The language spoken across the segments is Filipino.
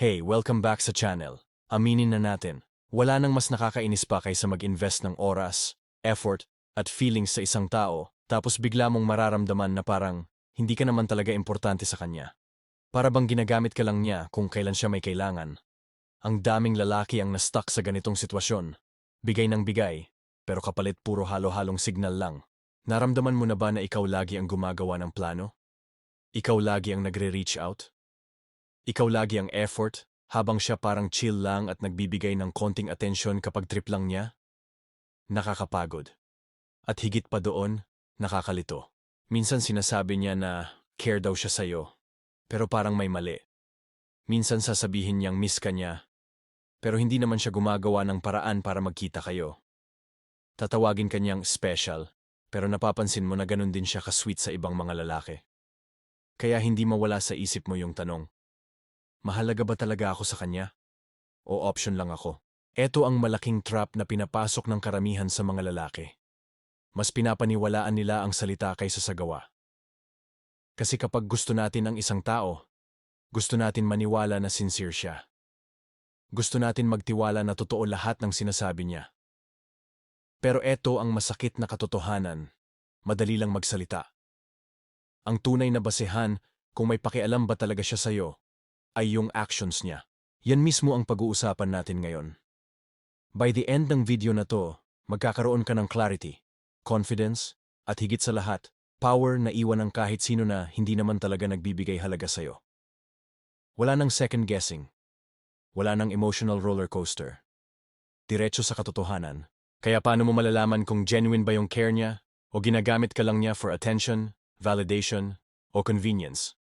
Hey, welcome back sa channel. Aminin na natin, wala nang mas nakakainis pa kaysa mag-invest ng oras, effort, at feelings sa isang tao, tapos bigla mong mararamdaman na parang hindi ka naman talaga importante sa kanya. Para bang ginagamit ka lang niya kung kailan siya may kailangan. Ang daming lalaki ang na-stuck sa ganitong sitwasyon. Bigay ng bigay, pero kapalit puro halo-halong signal lang. Naramdaman mo na ba na ikaw lagi ang gumagawa ng plano? Ikaw lagi ang nagre-reach out? Ikaw lagi ang effort, habang siya parang chill lang at nagbibigay ng konting atensyon kapag trip lang niya? Nakakapagod. At higit pa doon, nakakalito. Minsan sinasabi niya na care daw siya sa'yo, pero parang may mali. Minsan sasabihin niyang miss ka niya, pero hindi naman siya gumagawa ng paraan para magkita kayo. Tatawagin ka niyang special, pero napapansin mo na ganun din siya ka-sweet sa ibang mga lalaki. Kaya hindi mawala sa isip mo yung tanong, mahalaga ba talaga ako sa kanya? O option lang ako? Ito ang malaking trap na pinapasok ng karamihan sa mga lalaki. Mas pinapaniwalaan nila ang salita kaysa sa gawa. Kasi kapag gusto natin ang isang tao, gusto natin maniwala na sincere siya. Gusto natin magtiwala na totoo lahat ng sinasabi niya. Pero eto ang masakit na katotohanan, madali lang magsalita. Ang tunay na basehan kung may pakialam ba talaga siya sa'yo ay yung actions niya. Yan mismo ang pag-uusapan natin ngayon. By the end ng video na to, magkakaroon ka ng clarity, confidence, at higit sa lahat, power na iwan ng kahit sino na hindi naman talaga nagbibigay halaga sa'yo. Wala nang second guessing. Wala nang emotional roller coaster. Diretso sa katotohanan. Kaya paano mo malalaman kung genuine ba yung care niya o ginagamit ka lang niya for attention, validation, o convenience?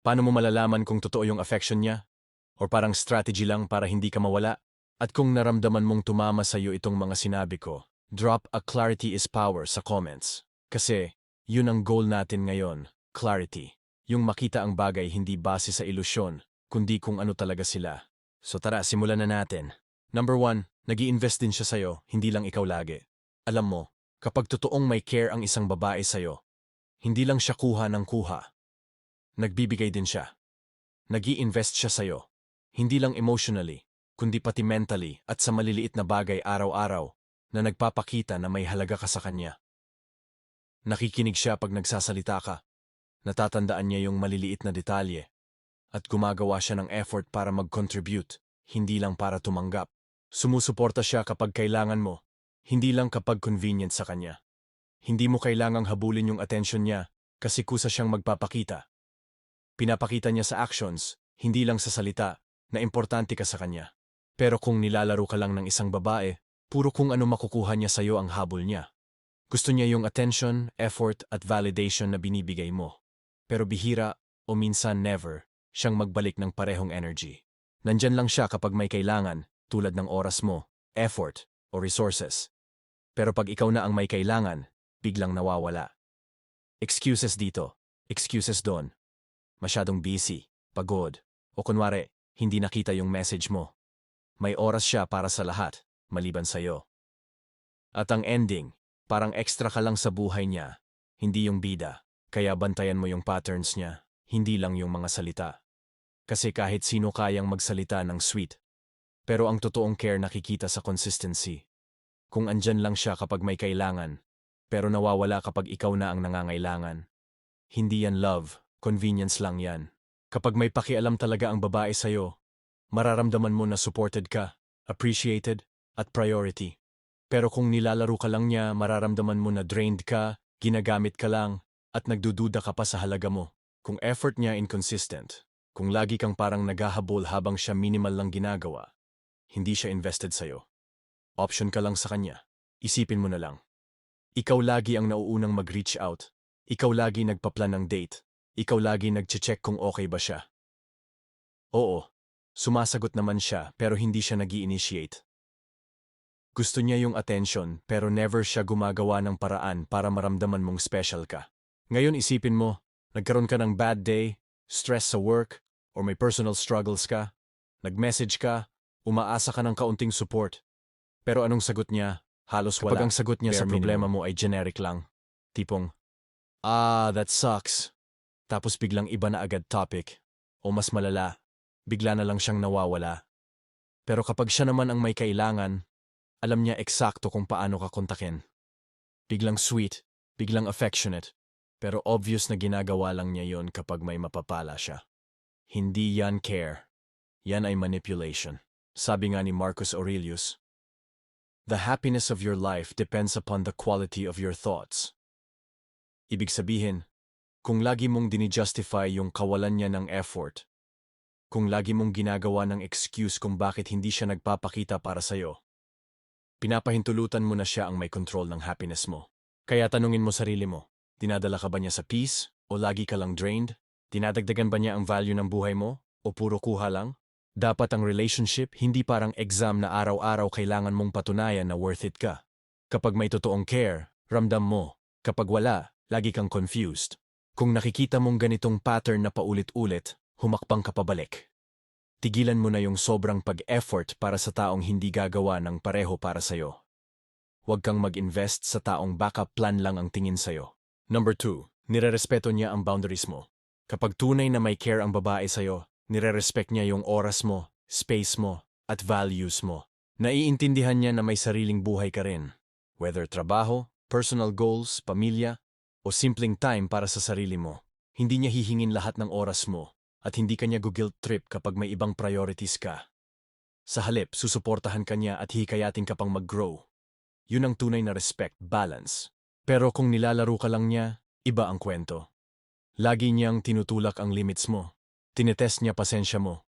Paano mo malalaman kung totoo yung affection niya? O parang strategy lang para hindi ka mawala? At kung naramdaman mong tumama sa iyo itong mga sinabi ko, drop a clarity is power sa comments. Kasi, yun ang goal natin ngayon, clarity. Yung makita ang bagay hindi base sa ilusyon, kundi kung ano talaga sila. So tara, simulan na natin. Number one, nag invest din siya sa'yo, hindi lang ikaw lagi. Alam mo, kapag totoong may care ang isang babae sa'yo, hindi lang siya kuha ng kuha. Nagbibigay din siya. nag invest siya sa'yo. Hindi lang emotionally, kundi pati mentally at sa maliliit na bagay araw-araw na nagpapakita na may halaga ka sa kanya. Nakikinig siya pag nagsasalita ka. Natatandaan niya yung maliliit na detalye. At gumagawa siya ng effort para mag-contribute, hindi lang para tumanggap. Sumusuporta siya kapag kailangan mo, hindi lang kapag convenient sa kanya. Hindi mo kailangang habulin yung attention niya kasi kusa siyang magpapakita. Pinapakita niya sa actions, hindi lang sa salita, na importante ka sa kanya. Pero kung nilalaro ka lang ng isang babae, puro kung ano makukuha niya sa'yo ang habol niya. Gusto niya yung attention, effort at validation na binibigay mo. Pero bihira o minsan never siyang magbalik ng parehong energy. Nandyan lang siya kapag may kailangan, tulad ng oras mo, effort, o resources. Pero pag ikaw na ang may kailangan, biglang nawawala. Excuses dito, excuses doon. Masyadong busy, pagod, o kunwari, hindi nakita yung message mo. May oras siya para sa lahat, maliban sa'yo. At ang ending, parang extra ka lang sa buhay niya, hindi yung bida. Kaya bantayan mo yung patterns niya, hindi lang yung mga salita. Kasi kahit sino kayang magsalita ng sweet. Pero ang totoong care nakikita sa consistency. Kung andyan lang siya kapag may kailangan, pero nawawala kapag ikaw na ang nangangailangan. Hindi yan love, convenience lang yan. Kapag may pakialam talaga ang babae sa'yo, mararamdaman mo na supported ka, appreciated, at priority. Pero kung nilalaro ka lang niya, mararamdaman mo na drained ka, ginagamit ka lang, at nagdududa ka pa sa halaga mo. Kung effort niya inconsistent, kung lagi kang parang naghahabol habang siya minimal lang ginagawa, hindi siya invested sa'yo. Option ka lang sa kanya. Isipin mo na lang. Ikaw lagi ang nauunang mag-reach out. Ikaw lagi nagpaplan ng date. Ikaw lagi nag-check kung okay ba siya. Oo, sumasagot naman siya pero hindi siya nag initiate gusto niya yung attention pero never siya gumagawa ng paraan para maramdaman mong special ka. Ngayon isipin mo, nagkaroon ka ng bad day, stress sa work, or may personal struggles ka, nag-message ka, umaasa ka ng kaunting support. Pero anong sagot niya? Halos wala. Kapag ang sagot niya sa problema mo ay generic lang. Tipong, ah, that sucks. Tapos biglang iba na agad topic. O mas malala, bigla na lang siyang nawawala. Pero kapag siya naman ang may kailangan, alam niya eksakto kung paano ka kontakin. Biglang sweet, biglang affectionate, pero obvious na ginagawa lang niya yon kapag may mapapala siya. Hindi yan care. Yan ay manipulation. Sabi nga ni Marcus Aurelius, The happiness of your life depends upon the quality of your thoughts. Ibig sabihin, kung lagi mong dinijustify yung kawalan niya ng effort, kung lagi mong ginagawa ng excuse kung bakit hindi siya nagpapakita para sa'yo, pinapahintulutan mo na siya ang may control ng happiness mo. Kaya tanungin mo sarili mo, dinadala ka ba niya sa peace o lagi ka lang drained? Dinadagdagan ba niya ang value ng buhay mo o puro kuha lang? Dapat ang relationship hindi parang exam na araw-araw kailangan mong patunayan na worth it ka. Kapag may totoong care, ramdam mo. Kapag wala, lagi kang confused. Kung nakikita mong ganitong pattern na paulit-ulit, humakbang ka pabalik. Tigilan mo na yung sobrang pag-effort para sa taong hindi gagawa ng pareho para sa'yo. Huwag kang mag-invest sa taong backup plan lang ang tingin sa'yo. Number 2. Nirerespeto niya ang boundaries mo. Kapag tunay na may care ang babae sa'yo, Nire-respect niya yung oras mo, space mo, at values mo. Naiintindihan niya na may sariling buhay ka rin. Whether trabaho, personal goals, pamilya, o simpleng time para sa sarili mo. Hindi niya hihingin lahat ng oras mo at hindi kanya guilt trip kapag may ibang priorities ka. Sa halip, susuportahan ka niya at hikayatin ka pang mag-grow. Yun ang tunay na respect, balance. Pero kung nilalaro ka lang niya, iba ang kwento. Lagi niyang tinutulak ang limits mo. Tinetest niya pasensya mo.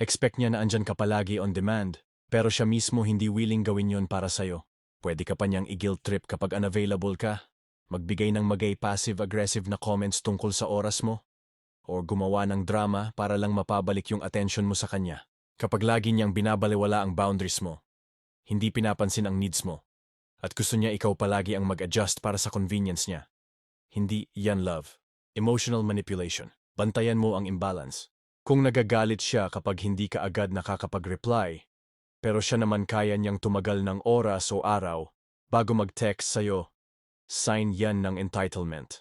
Expect niya na andyan ka palagi on demand, pero siya mismo hindi willing gawin yon para sa'yo. Pwede ka pa niyang i-guilt trip kapag unavailable ka, magbigay ng magay passive-aggressive na comments tungkol sa oras mo, o gumawa ng drama para lang mapabalik yung attention mo sa kanya. Kapag lagi niyang binabaliwala ang boundaries mo, hindi pinapansin ang needs mo, at gusto niya ikaw palagi ang mag-adjust para sa convenience niya. Hindi yan love. Emotional manipulation. Bantayan mo ang imbalance. Kung nagagalit siya kapag hindi ka agad nakakapag-reply, pero siya naman kaya niyang tumagal ng oras o araw bago mag-text sa'yo, sign yan ng entitlement.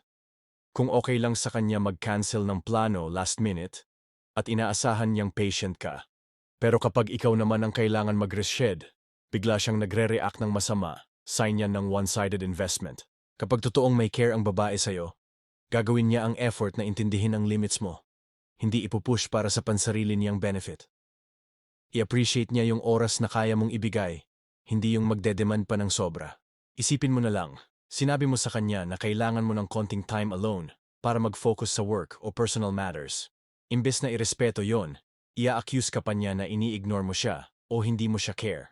Kung okay lang sa kanya mag-cancel ng plano last minute, at inaasahan niyang patient ka. Pero kapag ikaw naman ang kailangan mag-reshed, bigla siyang nagre-react ng masama, sign yan ng one-sided investment. Kapag totoong may care ang babae sa'yo, Gagawin niya ang effort na intindihin ang limits mo. Hindi ipupush para sa pansarili niyang benefit. I-appreciate niya yung oras na kaya mong ibigay, hindi yung magdedemand pa ng sobra. Isipin mo na lang, sinabi mo sa kanya na kailangan mo ng konting time alone para mag-focus sa work o personal matters. Imbes na irespeto yon, ia-accuse ka pa niya na ini-ignore mo siya o hindi mo siya care.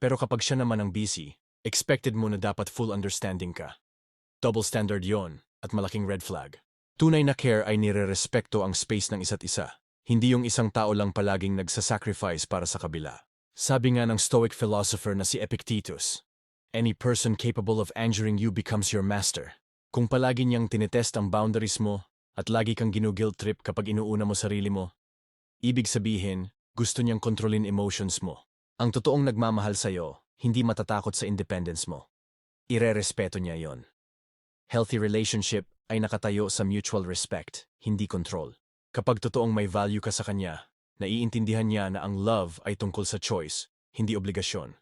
Pero kapag siya naman ang busy, expected mo na dapat full understanding ka. Double standard yon at malaking red flag. Tunay na care ay nirerespeto ang space ng isa't isa, hindi yung isang tao lang palaging nagsasacrifice para sa kabila. Sabi nga ng Stoic philosopher na si Epictetus, Any person capable of injuring you becomes your master. Kung palagi niyang tinetest ang boundaries mo at lagi kang ginuguilt trip kapag inuuna mo sarili mo, ibig sabihin, gusto niyang kontrolin emotions mo. Ang totoong nagmamahal sa'yo, hindi matatakot sa independence mo. Irerespeto niya yon. Healthy relationship ay nakatayo sa mutual respect, hindi control. Kapag totoong may value ka sa kanya, naiintindihan niya na ang love ay tungkol sa choice, hindi obligasyon.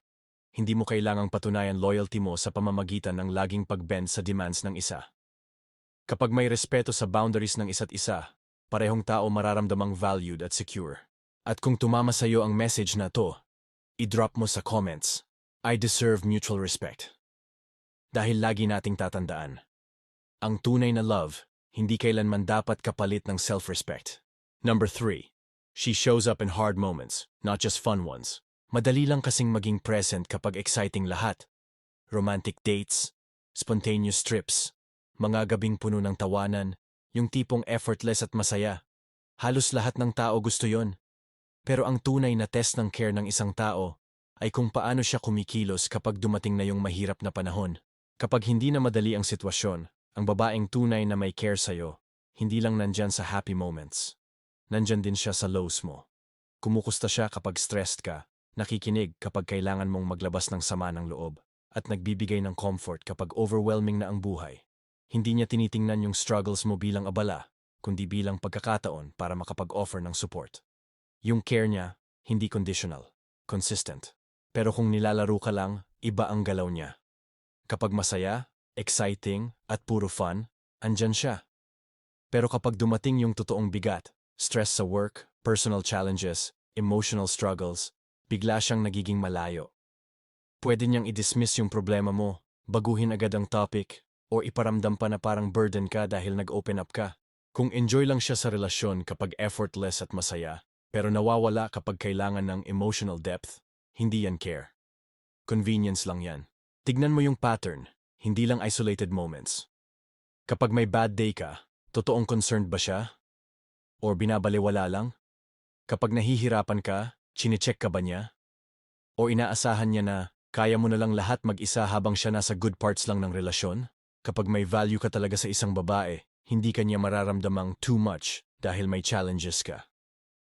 Hindi mo kailangang patunayan loyalty mo sa pamamagitan ng laging pagbend sa demands ng isa. Kapag may respeto sa boundaries ng isa't isa, parehong tao mararamdamang valued at secure. At kung tumama sa iyo ang message na to, i-drop mo sa comments, I deserve mutual respect. Dahil lagi nating tatandaan, ang tunay na love, hindi kailanman dapat kapalit ng self-respect. Number 3. She shows up in hard moments, not just fun ones. Madali lang kasing maging present kapag exciting lahat. Romantic dates, spontaneous trips, mga gabing puno ng tawanan, yung tipong effortless at masaya. Halos lahat ng tao gusto yon. Pero ang tunay na test ng care ng isang tao ay kung paano siya kumikilos kapag dumating na yung mahirap na panahon. Kapag hindi na madali ang sitwasyon, ang babaeng tunay na may care sa'yo, hindi lang nandyan sa happy moments. Nandyan din siya sa lows mo. Kumukusta siya kapag stressed ka, nakikinig kapag kailangan mong maglabas ng sama ng loob, at nagbibigay ng comfort kapag overwhelming na ang buhay. Hindi niya tinitingnan yung struggles mo bilang abala, kundi bilang pagkakataon para makapag-offer ng support. Yung care niya, hindi conditional, consistent. Pero kung nilalaro ka lang, iba ang galaw niya. Kapag masaya, exciting, at puro fun, andyan siya. Pero kapag dumating yung totoong bigat, stress sa work, personal challenges, emotional struggles, bigla siyang nagiging malayo. Pwede niyang i-dismiss yung problema mo, baguhin agad ang topic, o iparamdam pa na parang burden ka dahil nag-open up ka. Kung enjoy lang siya sa relasyon kapag effortless at masaya, pero nawawala kapag kailangan ng emotional depth, hindi yan care. Convenience lang yan. Tignan mo yung pattern, hindi lang isolated moments. Kapag may bad day ka, totoong concerned ba siya? Or binabaliwala lang? Kapag nahihirapan ka, chinecheck ka ba niya? O inaasahan niya na kaya mo na lang lahat mag-isa habang siya nasa good parts lang ng relasyon? Kapag may value ka talaga sa isang babae, hindi ka niya mararamdamang too much dahil may challenges ka.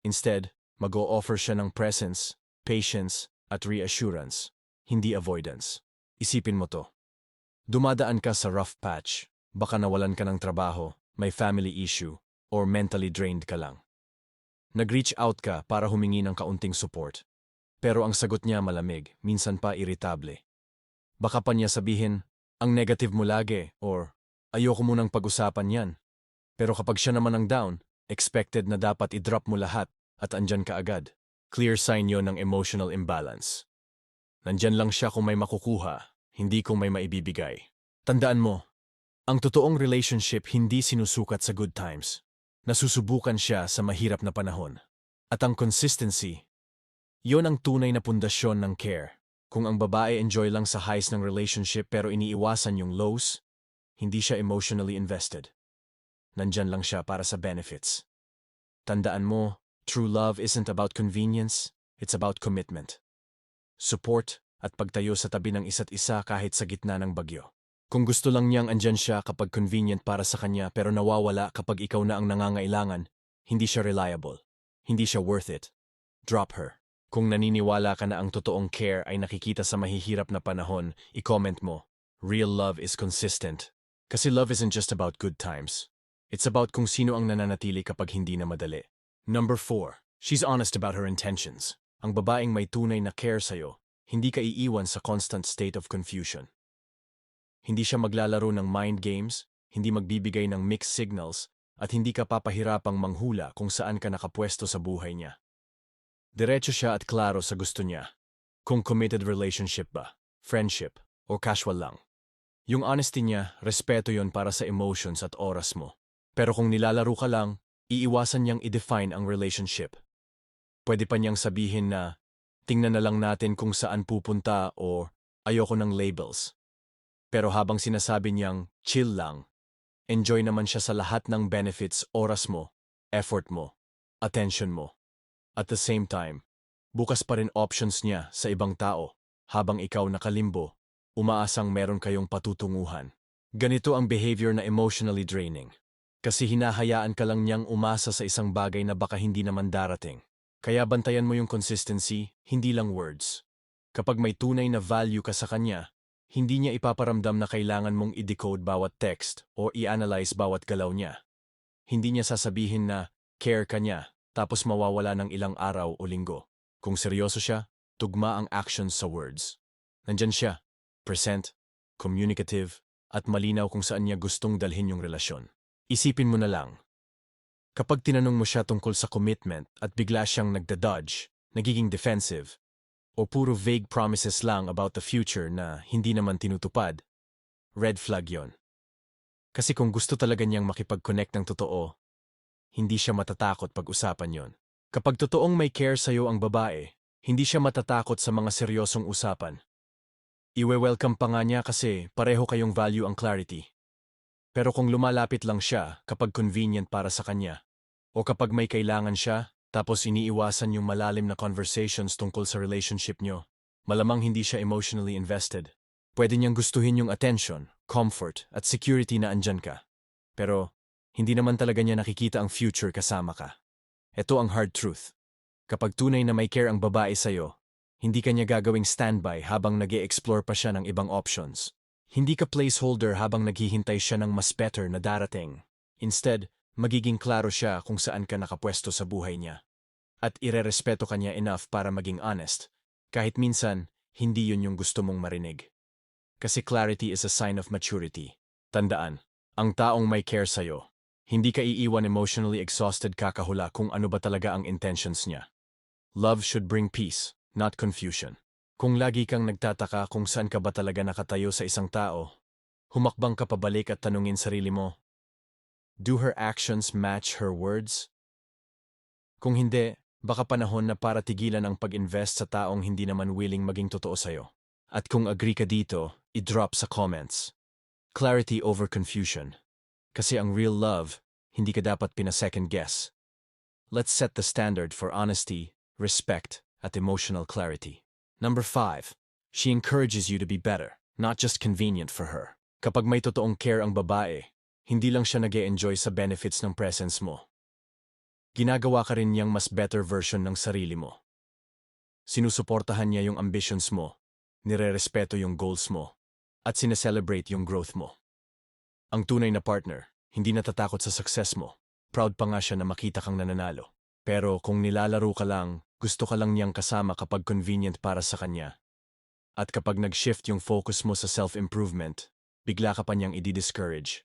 Instead, mag-o-offer siya ng presence, patience, at reassurance, hindi avoidance. Isipin mo to. Dumadaan ka sa rough patch, baka nawalan ka ng trabaho, may family issue, or mentally drained ka lang. Nag-reach out ka para humingi ng kaunting support. Pero ang sagot niya malamig, minsan pa irritable. Baka pa niya sabihin, ang negative mo lagi, or ayoko munang pag-usapan yan. Pero kapag siya naman ang down, expected na dapat i-drop mo lahat at andyan ka agad. Clear sign yon ng emotional imbalance. Nandyan lang siya kung may makukuha, hindi kung may maibibigay. Tandaan mo, ang totoong relationship hindi sinusukat sa good times. Nasusubukan siya sa mahirap na panahon. At ang consistency, yon ang tunay na pundasyon ng care. Kung ang babae enjoy lang sa highs ng relationship pero iniiwasan yung lows, hindi siya emotionally invested. Nandyan lang siya para sa benefits. Tandaan mo, true love isn't about convenience, it's about commitment. Support at pagtayo sa tabi ng isa't isa kahit sa gitna ng bagyo. Kung gusto lang niyang andyan siya kapag convenient para sa kanya pero nawawala kapag ikaw na ang nangangailangan, hindi siya reliable. Hindi siya worth it. Drop her. Kung naniniwala ka na ang totoong care ay nakikita sa mahihirap na panahon, i-comment mo, real love is consistent. Kasi love isn't just about good times. It's about kung sino ang nananatili kapag hindi na madali. Number 4. She's honest about her intentions. Ang babaeng may tunay na care sa'yo, hindi ka iiwan sa constant state of confusion. Hindi siya maglalaro ng mind games, hindi magbibigay ng mixed signals, at hindi ka papahirapang manghula kung saan ka nakapwesto sa buhay niya. Diretso siya at klaro sa gusto niya. Kung committed relationship ba, friendship, o casual lang. Yung honesty niya, respeto yon para sa emotions at oras mo. Pero kung nilalaro ka lang, iiwasan niyang i-define ang relationship. Pwede pa niyang sabihin na, tingnan na lang natin kung saan pupunta o ayoko ng labels. Pero habang sinasabi niyang, chill lang, enjoy naman siya sa lahat ng benefits, oras mo, effort mo, attention mo. At the same time, bukas pa rin options niya sa ibang tao habang ikaw nakalimbo, umaasang meron kayong patutunguhan. Ganito ang behavior na emotionally draining. Kasi hinahayaan ka lang niyang umasa sa isang bagay na baka hindi naman darating. Kaya bantayan mo yung consistency, hindi lang words. Kapag may tunay na value ka sa kanya, hindi niya ipaparamdam na kailangan mong i-decode bawat text o i-analyze bawat galaw niya. Hindi niya sasabihin na care ka niya tapos mawawala ng ilang araw o linggo. Kung seryoso siya, tugma ang actions sa words. Nandyan siya, present, communicative, at malinaw kung saan niya gustong dalhin yung relasyon. Isipin mo na lang. Kapag tinanong mo siya tungkol sa commitment at bigla siyang nagda-dodge, nagiging defensive, o puro vague promises lang about the future na hindi naman tinutupad, red flag yon. Kasi kung gusto talaga niyang makipag-connect ng totoo, hindi siya matatakot pag-usapan yon. Kapag totoong may care sa'yo ang babae, hindi siya matatakot sa mga seryosong usapan. Iwe-welcome pa nga niya kasi pareho kayong value ang clarity. Pero kung lumalapit lang siya kapag convenient para sa kanya, o kapag may kailangan siya, tapos iniiwasan yung malalim na conversations tungkol sa relationship nyo, malamang hindi siya emotionally invested. Pwede niyang gustuhin yung attention, comfort, at security na andyan ka. Pero hindi naman talaga niya nakikita ang future kasama ka. Ito ang hard truth. Kapag tunay na may care ang babae sa'yo, hindi ka niya gagawing standby habang nag explore pa siya ng ibang options. Hindi ka placeholder habang naghihintay siya ng mas better na darating. Instead, magiging klaro siya kung saan ka nakapwesto sa buhay niya. at irerespeto ka niya enough para maging honest. Kahit minsan, hindi yun yung gusto mong marinig. Kasi clarity is a sign of maturity. Tandaan, ang taong may care sa'yo, hindi ka iiwan emotionally exhausted kakahula kung ano ba talaga ang intentions niya. Love should bring peace, not confusion. Kung lagi kang nagtataka kung saan ka ba talaga nakatayo sa isang tao, humakbang ka pabalik at tanungin sarili mo, Do her actions match her words? Kung hindi, baka panahon na para tigilan ang pag-invest sa taong hindi naman willing maging totoo sa'yo. At kung agree ka dito, i-drop sa comments. Clarity over confusion. Kasi ang real love, hindi ka dapat pina-second guess. Let's set the standard for honesty, respect, at emotional clarity. Number 5. She encourages you to be better, not just convenient for her. Kapag may totoong care ang babae, hindi lang siya nag enjoy sa benefits ng presence mo. Ginagawa ka rin niyang mas better version ng sarili mo. Sinusuportahan niya yung ambitions mo, nire-respeto yung goals mo, at sineselebrate yung growth mo. Ang tunay na partner, hindi natatakot sa success mo. Proud pa nga siya na makita kang nananalo. Pero kung nilalaro ka lang, gusto ka lang niyang kasama kapag convenient para sa kanya. At kapag nag-shift yung focus mo sa self-improvement, bigla ka pa niyang i-discourage.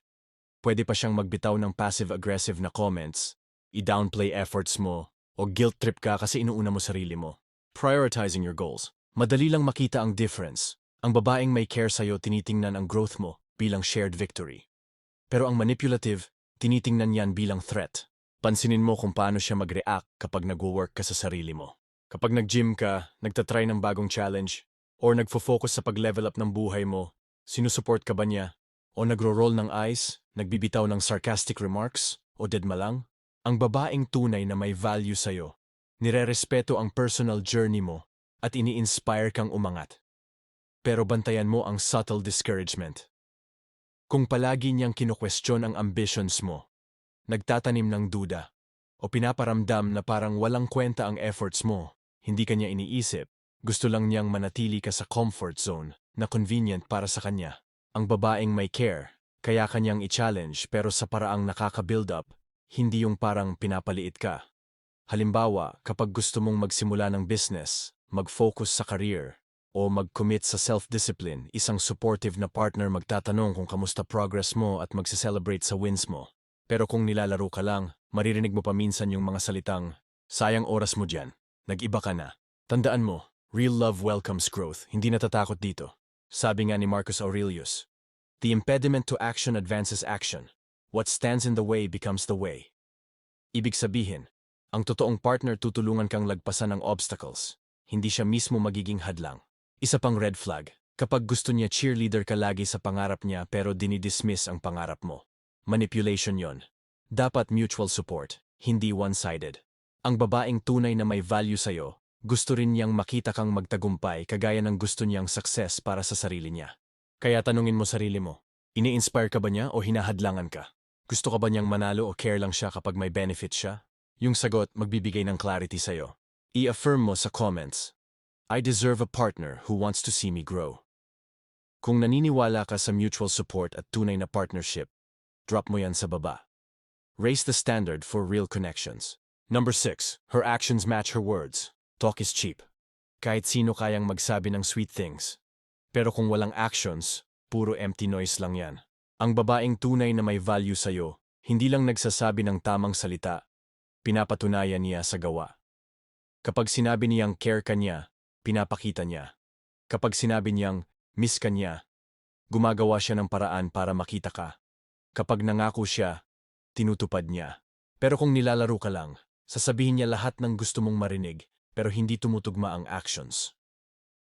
Pwede pa siyang magbitaw ng passive-aggressive na comments, i-downplay efforts mo, o guilt trip ka kasi inuuna mo sarili mo. Prioritizing your goals. Madali lang makita ang difference. Ang babaeng may care sa'yo tinitingnan ang growth mo bilang shared victory. Pero ang manipulative, tinitingnan yan bilang threat. Pansinin mo kung paano siya mag-react kapag nagwo-work ka sa sarili mo. Kapag nag-gym ka, nagtatry ng bagong challenge, or nagfo-focus sa pag-level up ng buhay mo, sinusuport ka ba niya? O nagro-roll ng eyes, nagbibitaw ng sarcastic remarks, o deadma lang? Ang babaeng tunay na may value sa'yo, nire-respeto ang personal journey mo, at ini-inspire kang umangat. Pero bantayan mo ang subtle discouragement. Kung palagi niyang kino-question ang ambitions mo, nagtatanim ng duda, o pinaparamdam na parang walang kwenta ang efforts mo, hindi kanya iniisip, gusto lang niyang manatili ka sa comfort zone na convenient para sa kanya. Ang babaeng may care, kaya kanyang i-challenge pero sa paraang nakaka-build up, hindi yung parang pinapaliit ka. Halimbawa, kapag gusto mong magsimula ng business, mag-focus sa career, o mag-commit sa self-discipline, isang supportive na partner magtatanong kung kamusta progress mo at magse-celebrate sa wins mo. Pero kung nilalaro ka lang, maririnig mo pa minsan yung mga salitang, sayang oras mo dyan, nag-iba ka na. Tandaan mo, real love welcomes growth, hindi natatakot dito. Sabi nga ni Marcus Aurelius, The impediment to action advances action. What stands in the way becomes the way. Ibig sabihin, ang totoong partner tutulungan kang lagpasan ng obstacles, hindi siya mismo magiging hadlang. Isa pang red flag, kapag gusto niya cheerleader ka lagi sa pangarap niya pero dinidismiss ang pangarap mo. Manipulation yon. Dapat mutual support, hindi one-sided. Ang babaeng tunay na may value sa'yo, gusto rin niyang makita kang magtagumpay kagaya ng gusto niyang success para sa sarili niya. Kaya tanungin mo sarili mo, ini-inspire ka ba niya o hinahadlangan ka? Gusto ka ba niyang manalo o care lang siya kapag may benefit siya? Yung sagot magbibigay ng clarity sa'yo. I-affirm mo sa comments, I deserve a partner who wants to see me grow. Kung naniniwala ka sa mutual support at tunay na partnership, drop mo yan sa baba. Raise the standard for real connections. Number 6. Her actions match her words. Talk is cheap. Kahit sino kayang magsabi ng sweet things. Pero kung walang actions, puro empty noise lang yan. Ang babaeng tunay na may value sa'yo, hindi lang nagsasabi ng tamang salita, pinapatunayan niya sa gawa. Kapag sinabi niyang care ka niya, pinapakita niya. Kapag sinabi niyang miss ka niya, gumagawa siya ng paraan para makita ka. Kapag nangako siya, tinutupad niya. Pero kung nilalaro ka lang, sasabihin niya lahat ng gusto mong marinig pero hindi tumutugma ang actions.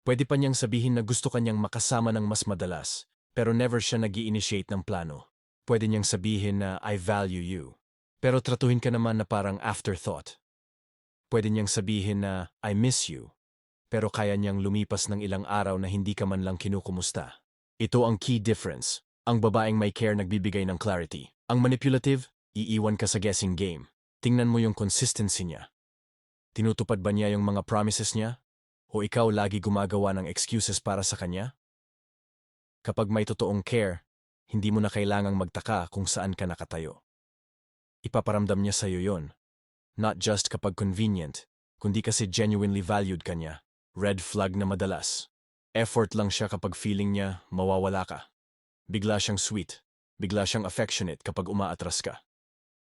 Pwede pa niyang sabihin na gusto kanyang makasama ng mas madalas pero never siya nag initiate ng plano. Pwede niyang sabihin na I value you pero tratuhin ka naman na parang afterthought. Pwede niyang sabihin na I miss you pero kaya niyang lumipas ng ilang araw na hindi ka man lang kinukumusta. Ito ang key difference. Ang babaeng may care nagbibigay ng clarity. Ang manipulative, iiwan ka sa guessing game. Tingnan mo yung consistency niya. Tinutupad ba niya yung mga promises niya? O ikaw lagi gumagawa ng excuses para sa kanya? Kapag may totoong care, hindi mo na kailangang magtaka kung saan ka nakatayo. Ipaparamdam niya sa'yo yon. Not just kapag convenient, kundi kasi genuinely valued ka niya. Red flag na madalas. Effort lang siya kapag feeling niya mawawala ka. Bigla siyang sweet. Bigla siyang affectionate kapag umaatras ka.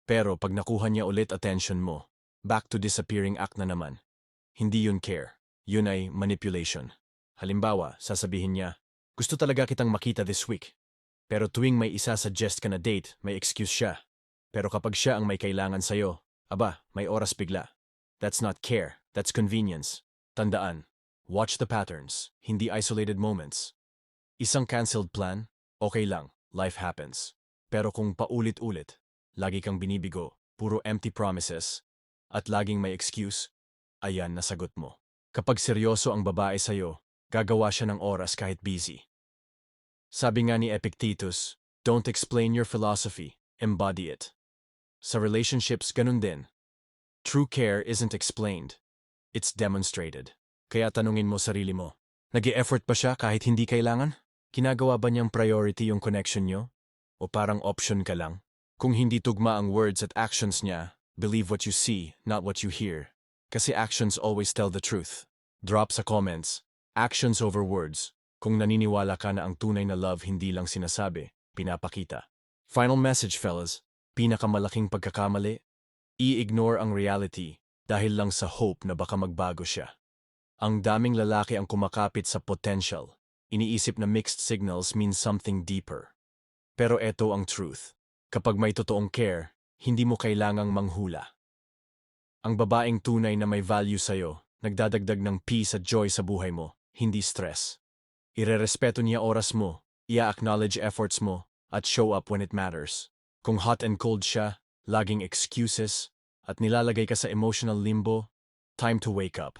Pero pag nakuha niya ulit attention mo, back to disappearing act na naman. Hindi yun care. Yun ay manipulation. Halimbawa, sasabihin niya, gusto talaga kitang makita this week. Pero tuwing may isa suggest ka na date, may excuse siya. Pero kapag siya ang may kailangan sa'yo, aba, may oras bigla. That's not care, that's convenience. Tandaan, watch the patterns, hindi isolated moments. Isang cancelled plan, okay lang, life happens. Pero kung paulit-ulit, lagi kang binibigo, puro empty promises, at laging may excuse, ayan nasagot mo. Kapag seryoso ang babae sa'yo, gagawa siya ng oras kahit busy. Sabi nga ni Epictetus, don't explain your philosophy, embody it. Sa relationships, ganun din. True care isn't explained. It's demonstrated. Kaya tanungin mo sarili mo, nag effort ba siya kahit hindi kailangan? Kinagawa ba niyang priority yung connection niyo? O parang option ka lang? Kung hindi tugma ang words at actions niya, believe what you see, not what you hear. Kasi actions always tell the truth. Drop sa comments, actions over words, kung naniniwala ka na ang tunay na love hindi lang sinasabi, pinapakita. Final message fellas, pinakamalaking pagkakamali, i-ignore ang reality dahil lang sa hope na baka magbago siya. Ang daming lalaki ang kumakapit sa potential, iniisip na mixed signals mean something deeper. Pero eto ang truth. Kapag may totoong care, hindi mo kailangang manghula. Ang babaeng tunay na may value sa'yo, nagdadagdag ng peace at joy sa buhay mo, hindi stress. Irerespeto niya oras mo, ia-acknowledge efforts mo, at show up when it matters. Kung hot and cold siya, laging excuses, at nilalagay ka sa emotional limbo, time to wake up.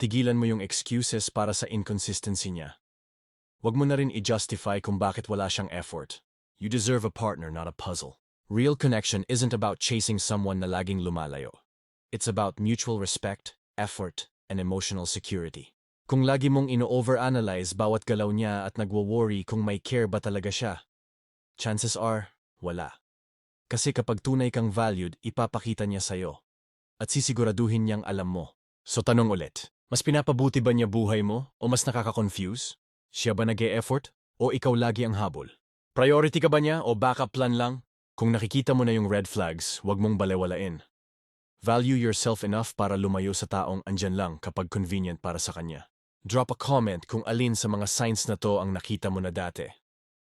Tigilan mo yung excuses para sa inconsistency niya. Huwag mo na rin i-justify kung bakit wala siyang effort. You deserve a partner, not a puzzle. Real connection isn't about chasing someone na laging lumalayo. It's about mutual respect, effort, and emotional security. Kung lagi mong ino-overanalyze bawat galaw niya at nagwo-worry kung may care ba talaga siya, chances are, wala. Kasi kapag tunay kang valued, ipapakita niya sa'yo. At sisiguraduhin niyang alam mo. So tanong ulit, mas pinapabuti ba niya buhay mo o mas nakaka-confuse? Siya ba nag effort o ikaw lagi ang habol? Priority ka ba niya o backup plan lang? Kung nakikita mo na yung red flags, huwag mong balewalain. Value yourself enough para lumayo sa taong andyan lang kapag convenient para sa kanya. Drop a comment kung alin sa mga signs na to ang nakita mo na dati.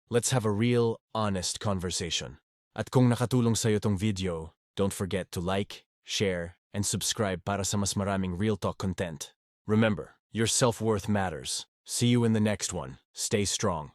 Let's have a real, honest conversation. At kung nakatulong sa'yo tong video, don't forget to like, share, and subscribe para sa mas maraming Real Talk content. Remember, your self-worth matters. See you in the next one. Stay strong.